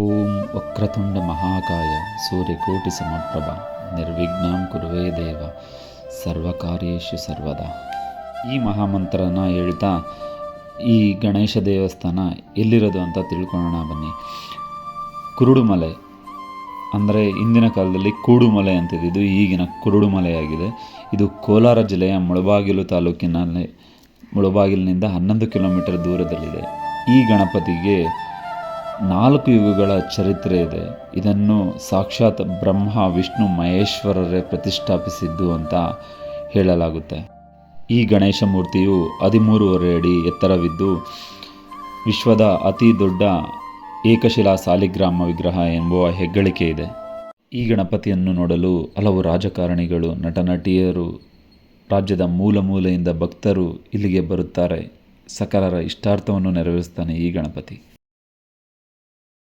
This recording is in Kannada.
ಓಂ ವಕ್ರತುಂಡ ಮಹಾಕಾಯ ಸೂರ್ಯಕೋಟಿ ಸಮಪ್ರಭ, ನಿರ್ವಿಘ್ನಾಂ ಕುರುವೇ ದೇವ, ಸರ್ವಕಾರ್ಯೇಷು ಸರ್ವದಾ. ಈ ಮಹಾಮಂತ್ರನ ಹೇಳ್ತಾ ಈ ಗಣೇಶ ದೇವಸ್ಥಾನ ಎಲ್ಲಿರೋದು ಅಂತ ತಿಳ್ಕೊಳ್ಳೋಣ ಬನ್ನಿ. ಕುರುಡುಮಲೆ, ಅಂದರೆ ಇಂದಿನ ಕಾಲದಲ್ಲಿ ಕೂಡುಮಲೆ ಅಂತಿದ್ದು ಈಗಿನ ಕುರುಡುಮಲೆಯಾಗಿದೆ. ಇದು ಕೋಲಾರ ಜಿಲ್ಲೆಯ ಮುಳಬಾಗಿಲು ತಾಲೂಕಿನಲ್ಲಿ, ಮುಳಬಾಗಿಲಿನಿಂದ ಹನ್ನೊಂದು ಕಿಲೋಮೀಟರ್ ದೂರದಲ್ಲಿದೆ. ಈ ಗಣಪತಿಗೆ ನಾಲ್ಕು ಯುಗಗಳ ಚರಿತ್ರೆ ಇದೆ. ಇದನ್ನು ಸಾಕ್ಷಾತ್ ಬ್ರಹ್ಮ, ವಿಷ್ಣು, ಮಹೇಶ್ವರರೇ ಪ್ರತಿಷ್ಠಾಪಿಸಿದ್ದು ಅಂತ ಹೇಳಲಾಗುತ್ತೆ. ಈ ಗಣೇಶ ಮೂರ್ತಿಯು ಹದಿಮೂರುವರೆ ಅಡಿ ಎತ್ತರವಿದ್ದು, ವಿಶ್ವದ ಅತಿ ದೊಡ್ಡ ಏಕಶಿಲಾ ಸಾಲಿಗ್ರಾಮ ವಿಗ್ರಹ ಎಂಬುವ ಹೆಗ್ಗಳಿಕೆ ಇದೆ. ಈ ಗಣಪತಿಯನ್ನು ನೋಡಲು ಹಲವು ರಾಜಕಾರಣಿಗಳು, ನಟನಟಿಯರು, ರಾಜ್ಯದ ಮೂಲ ಮೂಲೆಯಿಂದ ಭಕ್ತರು ಇಲ್ಲಿಗೆ ಬರುತ್ತಾರೆ. ಸಕಲರ ಇಷ್ಟಾರ್ಥವನ್ನು ನೆರವೇರಿಸ್ತಾನೆ ಈ ಗಣಪತಿ.